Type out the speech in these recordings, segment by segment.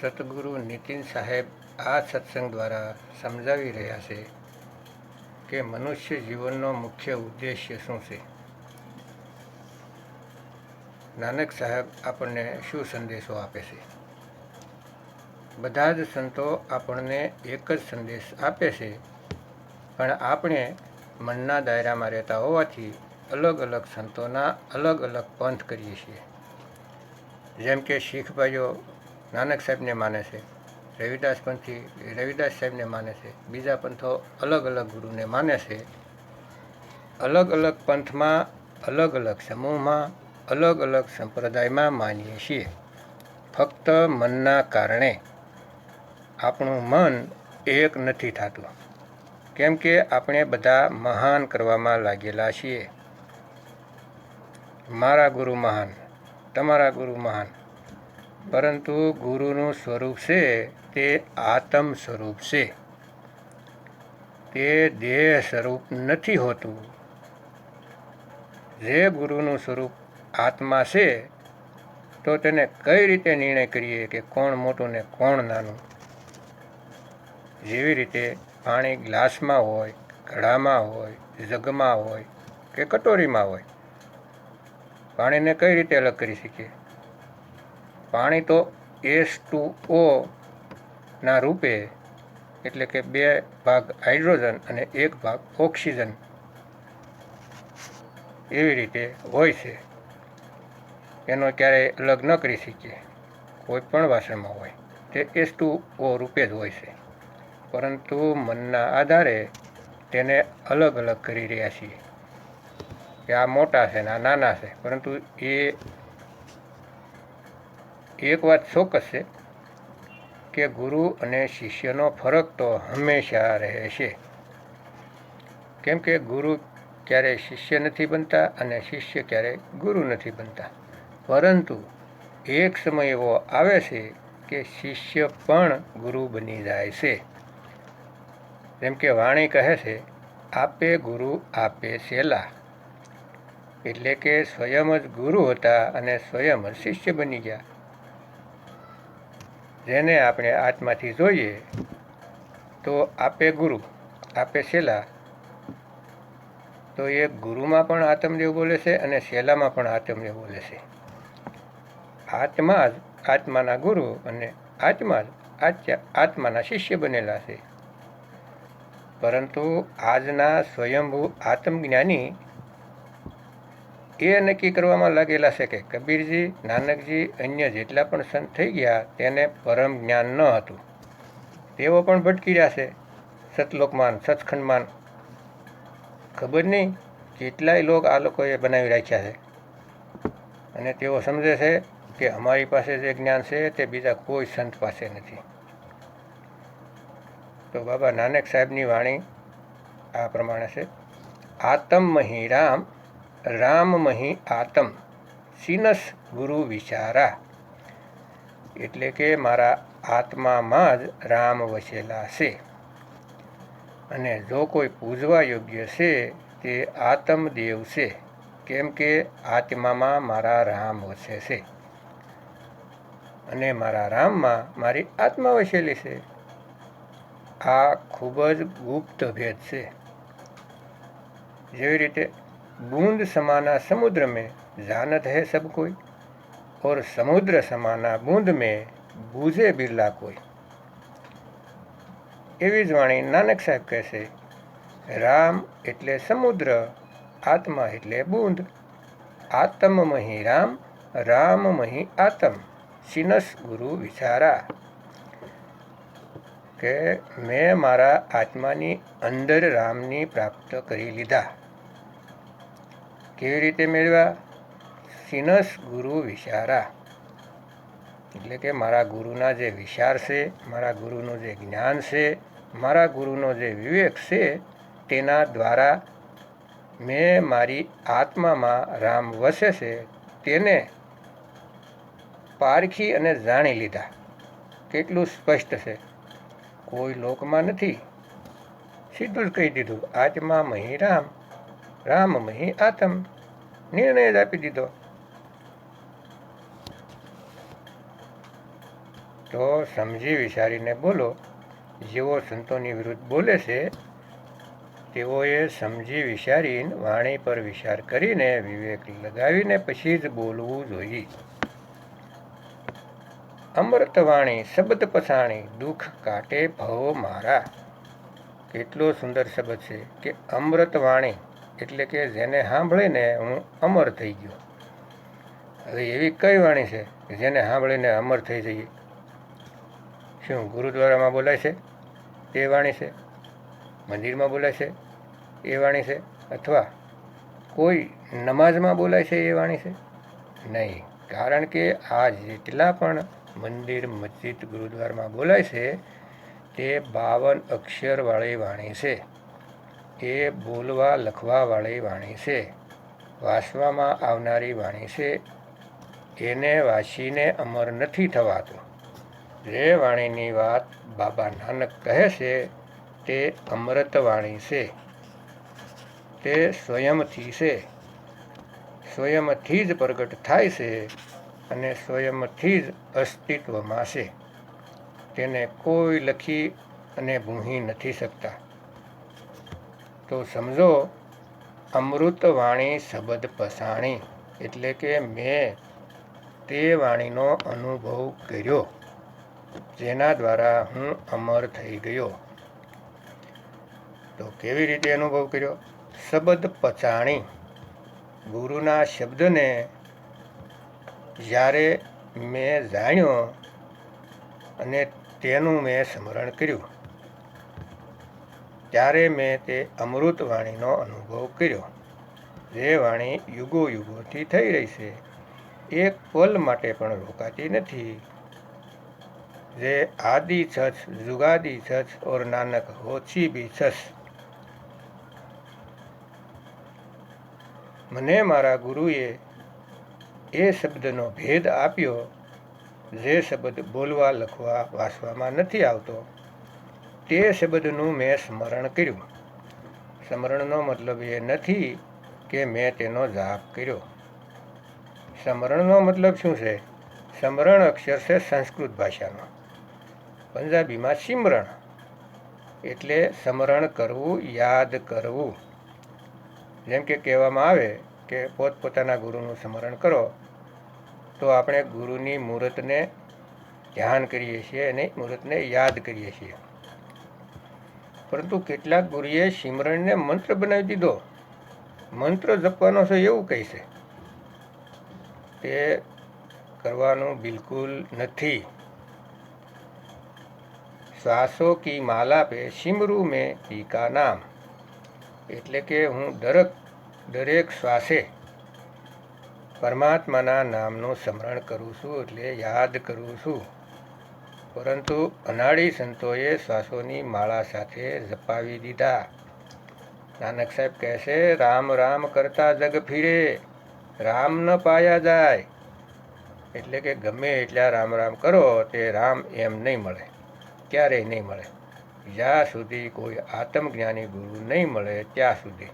સતગુરુ નીતિન સાહેબ આ સત્સંગ દ્વારા સમજાવી રહ્યા છે કે મનુષ્ય જીવનનો મુખ્ય ઉદ્દેશ્ય શું છે? નાનક સાહેબ આપણને શું સંદેશો આપે છે? બધા જ સંતો આપણને એક જ સંદેશ આપે છે, પણ આપણે મનના દાયરામાં રહેતા હોવાથી અલગ અલગ સંતોના અલગ અલગ પંથ કરીએ છીએ. જેમ કે શીખ ભાઈઓ નાનક સાહેબને માને છે, રવિદાસ પંથી, રવિદાસ સાહેબને માને છે, બીજા પંથો અલગ અલગ ગુરુને માને છે. અલગ અલગ પંથમાં, અલગ અલગ સમૂહમાં, અલગ અલગ સંપ્રદાયમાં માનીએ છીએ. ફક્ત મનના કારણે આપણું મન એક નથી થતું. કેમ કે આપણે બધા મહાન કરવામાં લાગેલા છીએ. મારા ગુરુ મહાન, તમારા ગુરુ મહાન પરંતુ ગુરુનું સ્વરૂપ છે તે આત્મ સ્વરૂપ છે. તે દેહ સ્વરૂપ નથી હોતું. જે ગુરુનું સ્વરૂપ આત્મા છે, તો તેને કઈ રીતે નિર્ણય કરીએ કે કોણ મોટું ને કોણ નાનું? જેવી રીતે પાણી ગ્લાસમાં હોય, ઘડામાં હોય, જગમાં હોય કે કટોરીમાં હોય, પાણીને કઈ રીતે અલગ કરી શકીએ? પાણી તો એસ ટુ ઓ ના રૂપે, એટલે કે બે ભાગ હાઇડ્રોજન અને એક ભાગ ઓક્સિજન એવી રીતે હોય છે. એનો ક્યારેય અલગ ન કરી શકીએ, કોઈ પણ વાસણમાં હોય. તે એસ ટુ ઓ રૂપે જ હોય છે. પરંતુ મનના આધારે તેને અલગ અલગ કરી રહ્યા છીએ. કે આ મોટા છે ને આ નાના છે, પરંતુ એ એક વાત ચોક્કસ છે કે ગુરુ અને શિષ્યનો ફરક તો હંમેશા રહે છે. કેમ કે ગુરુ ક્યારેય શિષ્ય નથી બનતા અને શિષ્ય ક્યારેય ગુરુ નથી બનતા. પરંતુ એક સમય એવો આવે છે કે શિષ્ય પણ ગુરુ બની જાય છે. જેમ કે વાણી કહે છે, આપે ગુરુ, આપે શેલા એટલે કે સ્વયં જ ગુરુ હતા અને સ્વયં જ શિષ્ય બની ગયા. જેને આપણે આત્માથી જોઈએ, તો આપે ગુરુ, આપે શેલા તો એ ગુરુમાં પણ આત્મદેવ બોલે છે અને શેલામાં પણ આત્મદેવ બોલે છે. આત્મા જ આત્માના ગુરુ અને આત્મા જ આત્માના શિષ્ય બનેલા છે. પરંતુ આજના સ્વયંભૂ આત્મજ્ઞાની એ નક્કી કરવામાં લાગેલા છે કે કબીરજી, નાનકજી અન્ય જેટલા પણ સંત થઈ ગયા તેને પરમ જ્ઞાન ન હતું. તેઓ પણ ભટકી રહ્યા છે સતલોકમાન સચખંડમાન ખબર નહીં કેટલાય લોક આ લોકોએ બનાવી રાખ્યા છે. અને તેઓ સમજે છે કે અમારી પાસે જે જ્ઞાન છે તે બીજા કોઈ સંત પાસે નથી. તો બાબા નાનક સાહેબની વાણી આ પ્રમાણે છે. આતમ મહી રામ રામ મહી આતમ. સિનસ ગુરુ વિચારા. એટલે કે મારા આત્મામાં જ રામ વસેલા છે. અને જો કોઈ પૂજવા યોગ્ય છે, તે આત્મદેવ છે, કેમ કે આત્મામાં મારા રામ વસે છે. અને મારા રામમાં મારી આત્મા વસેલી છે. આ ખૂબ જ ગુપ્ત ભેદ છે. જેવી રીતે बूंद समाना समुद्र में जानत है सब कोई और समुद्र समाना बूंद में बूझे बिरला કોઈ એવી જ વાણી નાનક સાહેબ કહેશે રામ એટલે સમુદ્ર આત્મા એટલે બૂંદ આત્મમહી રામ રામમહી આત્મ સિનસ ગુરુ વિચારા કે મેં મારા આત્માની અંદર રામની પ્રાપ્ત કરી લીધા કેવી રીતે મેળવ્યા? સિનસ ગુરુ વિચારા એટલે કે મારા ગુરુના જે વિચાર છે, મારા ગુરુનું જે જ્ઞાન છે, મારા ગુરુનો જે વિવેક છે, તેના દ્વારા મેં મારી આત્મામાં રામ વસે છે, તેને પારખી અને જાણી લીધા. કેટલું સ્પષ્ટ છે. કોઈ લોકમાં નથી. સીધું જ કહી દીધું, આત્મા મહી રામ રામ મહી આતમ નિર્ણય જ આપી દીધો. તો સમજી વિચારીને બોલો, જેઓ સંતોની વિરુદ્ધ બોલે છે, તેઓએ સમજી વિચારીને વાણી પર વિચાર કરીને વિવેક લગાવીને પછી જ બોલવું જોઈએ. અમૃતવાણી, શબ્દ પછાણી દુઃખ કાટે ભવ મારા. કેટલો સુંદર શબ્દ છે કે અમૃતવાણી. એટલે કે જેને સાંભળીને હું અમર થઈ ગયો. હવે એવી કઈ વાણી છે જેને સાંભળીને અમર થઈ જઈએ? શું ગુરુદ્વારામાં બોલાય છે? એ વાણી છે? મંદિરમાં બોલાય છે? એ વાણી છે? અથવા કોઈ નમાઝમાં બોલાય છે એ વાણી છે? નહીં. કારણ કે આ જેટલા પણ મંદિર, મસ્જિદ, ગુરુદ્વારમાં બોલાય છે, તે બાવન અક્ષરવાળી વાણી છે. એ બોલવા લખવાવાળી વાણી છે. વાંચવામાં આવનારી વાણી છે. એને વાંચીને અમર નથી થવાતું. જે વાણીની વાત બાબા નાનક કહે છે, તે અમૃત વાણી છે. તે સ્વયંથી છે. સ્વયંથી જ પ્રગટ થાય છે અને સ્વયંથી જ અસ્તિત્વમાં છે. તેને કોઈ લખી અને ભૂહી નથી શકતા. તો સમજો, અમૃતવાણી શબદ પસાણી એટલે કે મેં તે વાણીનો અનુભવ કર્યો, જેના દ્વારા હું અમર થઈ ગયો. તો કેવી રીતે અનુભવ કર્યો? શબ્દ પચાણી ગુરુના શબ્દને જ્યારે મેં જાણ્યો અને તેનું મેં સ્મરણ કર્યું. ત્યારે મેં તે અમૃત વાણીનો અનુભવ કર્યો. જે વાણી યુગો યુગોથી થઈ રહી છે. એક પલ માટે પણ રોકાતી નથી. જે આદિ છછ, જુગાદી છછ ઓર નાનક હોછી બી છછ. મને મારા ગુરુએ એ શબ્દનો ભેદ આપ્યો, જે શબ્દ બોલવા, લખવા, વાંચવામાં નથી આવતો. તે શબ્દનું મેં સ્મરણ કર્યું. સ્મરણનો મતલબ એ નથી કે મેં તેનો જાપ કર્યો. સ્મરણનો મતલબ શું છે? સ્મરણ અક્ષર છે સંસ્કૃત ભાષાનો. પંજાબીમાં સિમરણ એટલે સ્મરણ કરવું, યાદ કરવું. જેમ કે કહેવામાં આવે કે પોતપોતાના ગુરુનું સ્મરણ કરો, તો આપણે ગુરુની મૂર્તને ધ્યાન કરીએ છીએ અને મૂર્તને યાદ કરીએ છીએ. પરંતુ કેટલાક ગુરુએ સિમરણને મંત્ર બનાવી દીધો. મંત્ર જપવાનો છે એવું કહે છે. તે કરવાનું બિલકુલ નથી. શ્વાસો કી માલા પે સિમરું મેં ટીકા નામ. એટલે કે હું દરેક દરેક શ્વાસે પરમાત્માના નામનું સ્મરણ કરું છું, એટલે યાદ કરું છું. પરંતુ અનાળી સંતોએ શ્વાસોની માળા સાથે જપાવી દીધા. નાનક સાહેબ કહેશે, રામ રામ કરતા જગ ફીરે, રામ ન પાયા જાય. એટલે કે ગમે એટલા રામ રામ કરો, તે રામ એમ નહીં મળે, ક્યારેય નહીં મળે. જ્યાં સુધી કોઈ આત્મજ્ઞાની ગુરુ નહીં મળે, ત્યાં સુધી.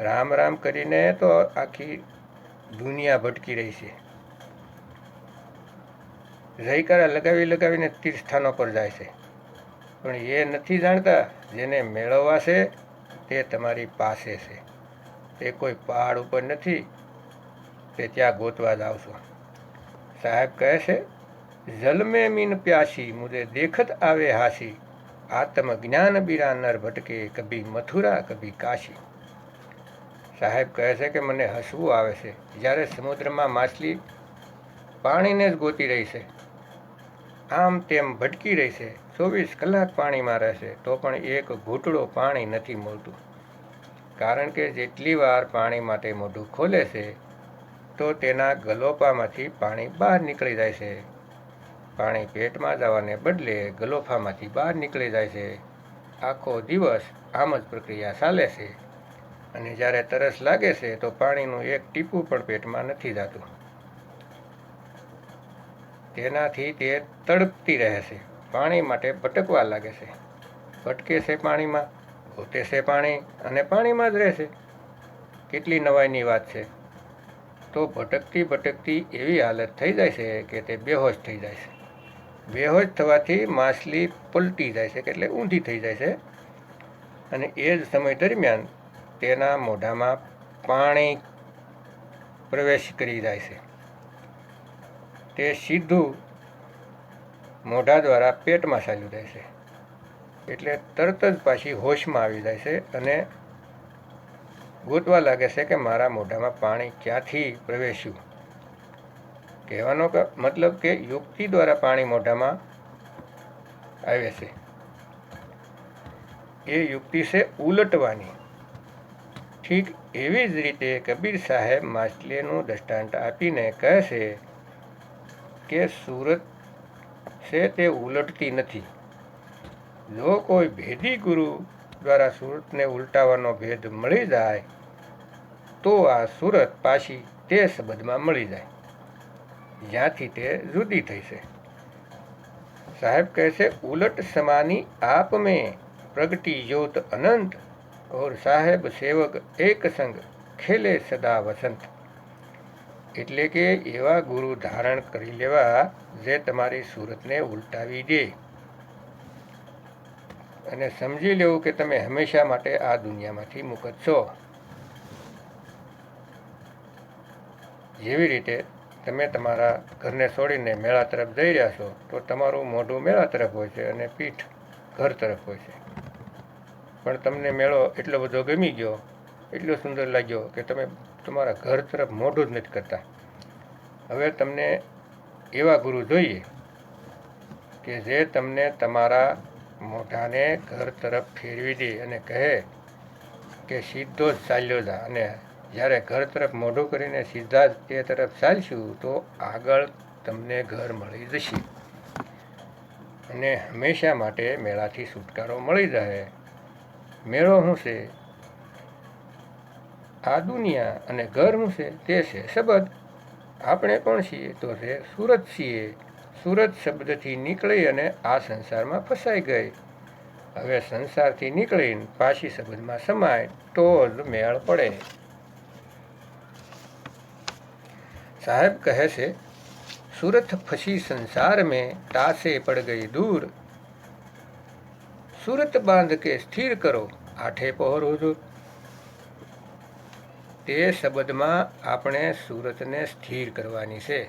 રામ રામ કરીને તો આખી દુનિયા ભટકી રહી છે. જયકારા લગાવી લગાવીને તીર્થસ્થાનો પર જાય છે. પણ એ નથી જાણતા જેને મેળવવા છે તે તમારી પાસે છે. તે કોઈ પહાડ ઉપર નથી, તે ત્યાં ગોતવા જાવ છો. સાહેબ કહે છે, જલમે મીન પ્યાસી મુझे દેખત આવે હાસી. આત્મ જ્ઞાન બીરા નર ભટકે, કભી મથુરા, કભી કાશી. સાહેબ કહે છે કે, મને હસવું આવે છે. જ્યારે સમુદ્રમાં માછલી પાણીને જ ગોતી રહી છે આમ તેમ ભટકી રહી છે ચોવીસ કલાક પાણીમાં રહેશે, તો પણ એક ઘૂંટડો પાણી નથી મળતું. કારણ કે જેટલી વાર પાણી માટે મોઢું ખોલે છે, તો તેના ગલોપામાંથી પાણી બહાર નીકળી જાય છે. પાણી પેટમાં જવાને બદલે ગલોફામાંથી બહાર નીકળી જાય છે. આખો દિવસ આમ જ પ્રક્રિયા ચાલે છે. અને જ્યારે તરસ લાગે છે, તો પાણીનું એક ટીપું પણ પેટમાં નથી જતું. તેનાથી તે તડપતી રહે છે. પાણી માટે ભટકવા લાગે છે. ભટકે છે પાણીમાં, ગોતે છે પાણી અને પાણીમાં જ રહેશે કેટલી નવાઈની વાત છે. તો ભટકતી ભટકતી એવી હાલત થઈ જાય છે કે તે બેહોશ થઈ જાય છે. બેહોશ થવાથી માછલી પલટી જાય છે, એટલે ઊંધી થઈ જાય છે. અને એ જ સમય દરમિયાન તેના મોઢામાં પાણી પ્રવેશ કરી જાય છે. તે સીધું મોઢા દ્વારા પેટમાં ચાલ્યું જાય છે. એટલે તરત જ પાછી હોશમાં આવી જાય છે અને ગોતવા લાગે છે કે મારા મોઢામાં પાણી ક્યાંથી પ્રવેશ્યું? કહેવાનો મતલબ કે યુક્તિ દ્વારા પાણી મોઢામાં આવે છે. એ યુક્તિ છે ઉલટવાની. ઠીક એવી જ રીતે કબીર સાહેબ માછલીનું દ્રષ્ટાંત આપીને કહે છે કે સુરત છે તે ઉલટતી નથી. જો કોઈ ભેદી ગુરુ દ્વારા સુરતને ઉલટાવાનો ભેદ મળી જાય, તો આ સુરત પાછી તે શબ્દમાં મળી જાય. જ્યાંથી તે જુદી થઈશે સાહેબ કહે છે, ઉલટ સમાની આપ મેં પ્રગટી જ્યોત અનંત, ઓર સાહેબ સેવક એક સંગ ખેલે સદા વસંત. એટલે કે એવા ગુરુ ધારણ કરી લેવા જે તમારી સુરતને ઉલટાવી દે. અને સમજી લેવું કે તમે હંમેશા માટે આ દુનિયામાંથી મુકત છો. જેવી રીતે તમે તમારા ઘરને છોડીને મેળા તરફ જઈ રહ્યા છો, તો તમારું મોઢું મેળા તરફ હોય છે અને પીઠ ઘર તરફ હોય છે. પણ તમને મેળો એટલો બધો ગમી ગયો, એટલો સુંદર લાગ્યો કે તમે તમારા ઘર તરફ મોઢું જ નથી કરતા. હવે તમને એવા ગુરુ જોઈએ કે જે તમને તમારા મોઢાને ઘર તરફ ફેરવી દે અને કહે કે સીધો જ ચાલ્યો જા. અને જ્યારે ઘર તરફ મોઢું કરીને સીધા જ તે તરફ ચાલશું તો આગળ તમને ઘર મળી જશે. અને હંમેશા માટે મેળાથી છુટકારો મળી જાય મેળો શું છે? આ દુનિયા અને ઘર છે, તે છે. શબ્દ આપણે કોણ છીએ તો છે સુરત છીએ. સુરત શબ્દથી નીકળી અને આ સંસારમાં ફસાઈ ગઈ. હવે સંસારથી નીકળીને પાછી શબ્દમાં સમાય તો જ મેળ પડે. સાહેબ કહે છે, સુરત ફસી સંસાર મેં તાસે પડ ગઈ દૂર. સુરત બાંધ કે સ્થિર કરો, આઠે પહોર હુજુર તે શબ્દમાં આપણે સુરતને સ્થિર કરવાની છે.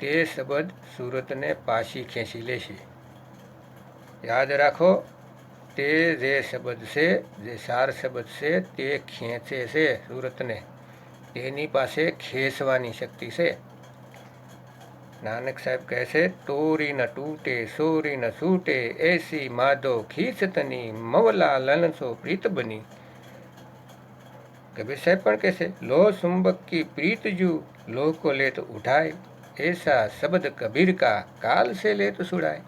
તે શબ્દ સુરતને પાછી ખેંચી લેશે યાદ રાખો, તે જે શબ્દ છે, જે સાર શબ્દ છે, તે ખેંચે છે સુરતને. તેની પાસે ખેંચવાની શક્તિ છે. નાનક સાહેબ કહે છે, તોરી ન તૂટે, સોરી ન છૂટે, એસી માધો ખીચતની મવલા લલસો પ્રીત બની. કબીર સાહેબ પણ કહે છે. કી પ્રીત જુ, લો કો લે તો ઉઠાય. એસા શબ્દ કબીર કા કાલ સે લે તો સુડાય.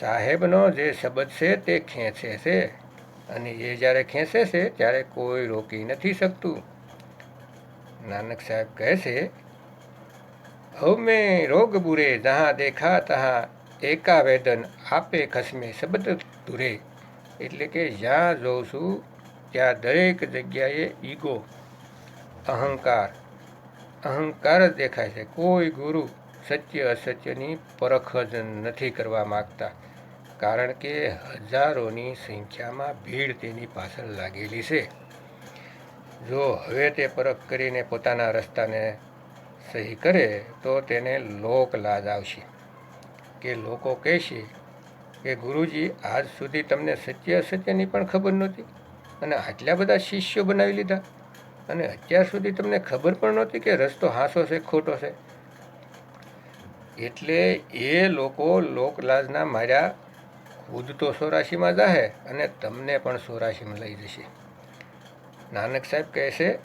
સાહેબનો જે શબ્દ છે તે ખેંચે છે. અને એ જ્યારે ખેંચે છે, ત્યારે કોઈ રોકી નથી શકતું. નાનક સાહેબ કહે છે હમે રોગ બુરે, જહાં દેખા તહાં એકા વેદન આપે ખસમે શબ્દ દુરે. એટલે કે જ્યાં જોઉં છું ત્યાં દરેક જગ્યાએ ઈગો, અહંકાર અહંકાર જ દેખાય છે. કોઈ ગુરુ સત્ય અસત્યની પરખ જ નથી કરવા માગતા, કારણ કે હજારોની સંખ્યામાં ભીડ તેની પાછળ લાગેલી છે. જો હવે તે પરખ કરીને પોતાના રસ્તાને સહી કરે, તો તેને લોક લાજ આવશે. કે લોકો કહેશે કે ગુરુજી, આજ સુધી તમને સત્ય અસત્યની પણ ખબર નહોતી? અને આટલા બધા શિષ્યો બનાવી લીધા. અને અત્યાર સુધી તમને ખબર પણ નહોતી કે રસ્તો હાંસો છે, ખોટો છે. એટલે એ લોકો લોકલાજના માર્યા, ખુદ તો સોરાશીમાં જાહે અને તમને પણ સોરાશીમાં લઈ જશે. નાનક સાહેબ કહે છે,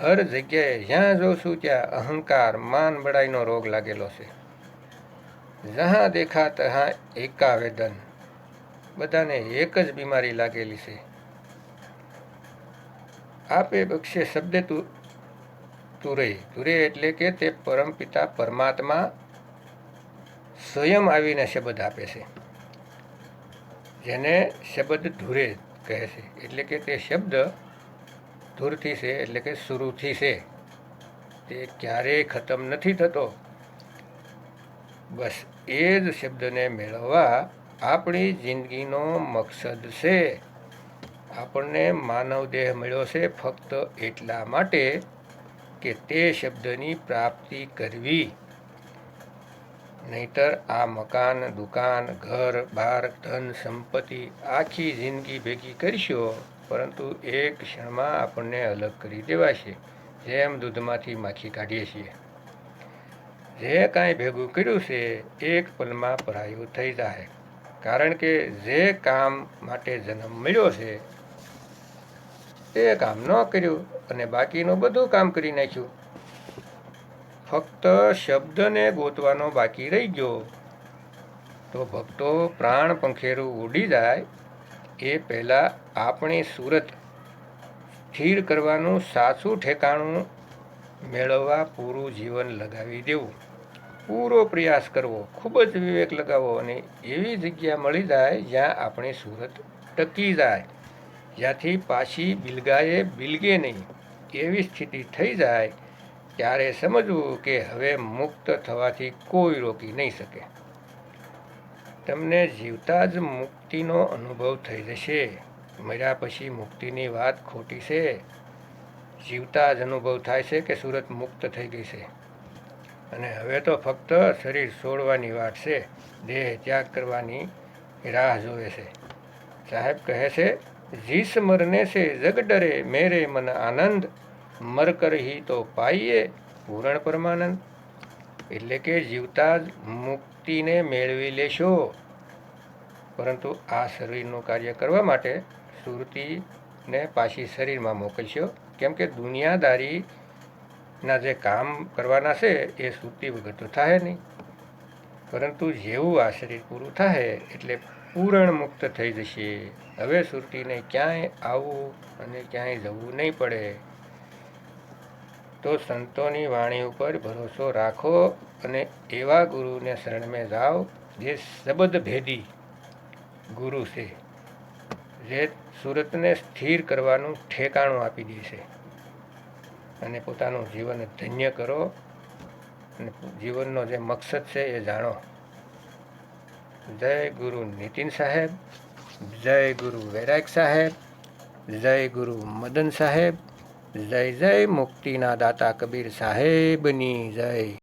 હર જગ્યાએ જ્યાં જોઉં છું ત્યાં અહંકાર, માન બડાઈનો રોગ લાગેલો છે. જહાં દેખા તહાં એકાવેદન. બધાને એક જ બીમારી લાગેલી છે. આપે બક્ષે શબ્દ તુ, તુરે. તુરે એટલે કે તે પરમપિતા પરમાત્મા સ્વયં આવીને શબ્દ આપે છે. જેને શબ્દ ધુરે કહે છે. એટલે કે તે શબ્દ ધૂરથી છે, એટલે કે શરૂથી છે. તે ક્યારેય ખતમ નથી થતો. બસ એ જ શબ્દને મેળવવા આપણી જિંદગીનો મકસદ છે. આપણને માનવ દેહ મળ્યો છે ફક્ત એટલા માટે કે તે શબ્દની પ્રાપ્તિ કરવી. નહીતર આ મકાન, દુકાન, ઘર, બાર, ધન, સંપત્તિ આખી જિંદગી ભેગી કરશો, પરંતુ એક ક્ષણમાં આપણને અલગ કરી દેવાશે. જેમ દૂધમાંથી માખી કાઢીએ છીએ. જે કાંઈ ભેગું કર્યું છે, એક પલમાં પરાયું થઈ જાય. કારણ કે જે કામ માટે જન્મ મળ્યો છે એ કામ ન કર્યું અને બાકીનું બધું કામ કરી નાખ્યું. ફક્ત શબ્દને ગોતવાનો બાકી રહી ગયો. તો ભક્તો પ્રાણ પંખેરું ઉડી જાય, એ પહેલાં આપણે સુરત સ્થિર કરવાનું સાચું ઠેકાણું મેળવવા પૂરું જીવન લગાવી દેવું. પૂરો પ્રયાસ કરવો, ખૂબ જ વિવેક લગાવો અને એવી જગ્યા મળી જાય જ્યાં આપણી સુરત ટકી જાય. જ્યાંથી પાછી બિલગાએ બિલગે નહીં, એવી સ્થિતિ થઈ જાય, ત્યારે સમજવું કે હવે મુક્ત થવાથી કોઈ રોકી નહીં શકે. તમને જીવતા જ મુક્તિનો અનુભવ થઈ જશે. મર્યા પછી મુક્તિની વાત ખોટી છે. જીવતા જ અનુભવ થાય છે કે સુરત મુક્ત થઈ ગઈ છે. અને હવે તો ફક્ત શરીર છોડવાની વાત છે. દેહ ત્યાગ કરવાની રાહ જોવે છે. સાહેબ કહે છે જીસ મરને છે જગ ડરે, મેરે મન આનંદ, મર કર હી તો પાઈએ પૂરણ પરમાનંદ. એટલે કે જીવતા જ મુક્તિને મેળવી લેશો. પરંતુ આ શરીરનું કાર્ય કરવા માટે સુરતીને પાછી શરીરમાં મોકલશો. કેમ કે દુનિયાદારીના જે કામ કરવાના છે, એ સુરતી વગર તો થાય નહીં. પરંતુ જેવું આ શરીર પૂરું થાય એટલે પૂરણ મુક્ત થઈ જશે. હવે સુરતીને ક્યાંય આવવું અને ક્યાંય જવું નહીં પડે. તો સંતોની વાણી ઉપર ભરોસો રાખો અને એવા ગુરુને શરણમાં જાઓ જે શબ્દ ભેદી ગુરુ છે, જે સુરતને સ્થિર કરવાનું ઠેકાણું આપી દેશે અને પોતાનું જીવન ધન્ય કરો અને જીવનનો જે મકસદ છે એ જાણો. જય ગુરુ નીતિન સાહેબ, જય ગુરુ વૈરાગ સાહેબ, જય ગુરુ મદન સાહેબ, જય જય મુક્તિના દાતા કબીર સાહેબની જય.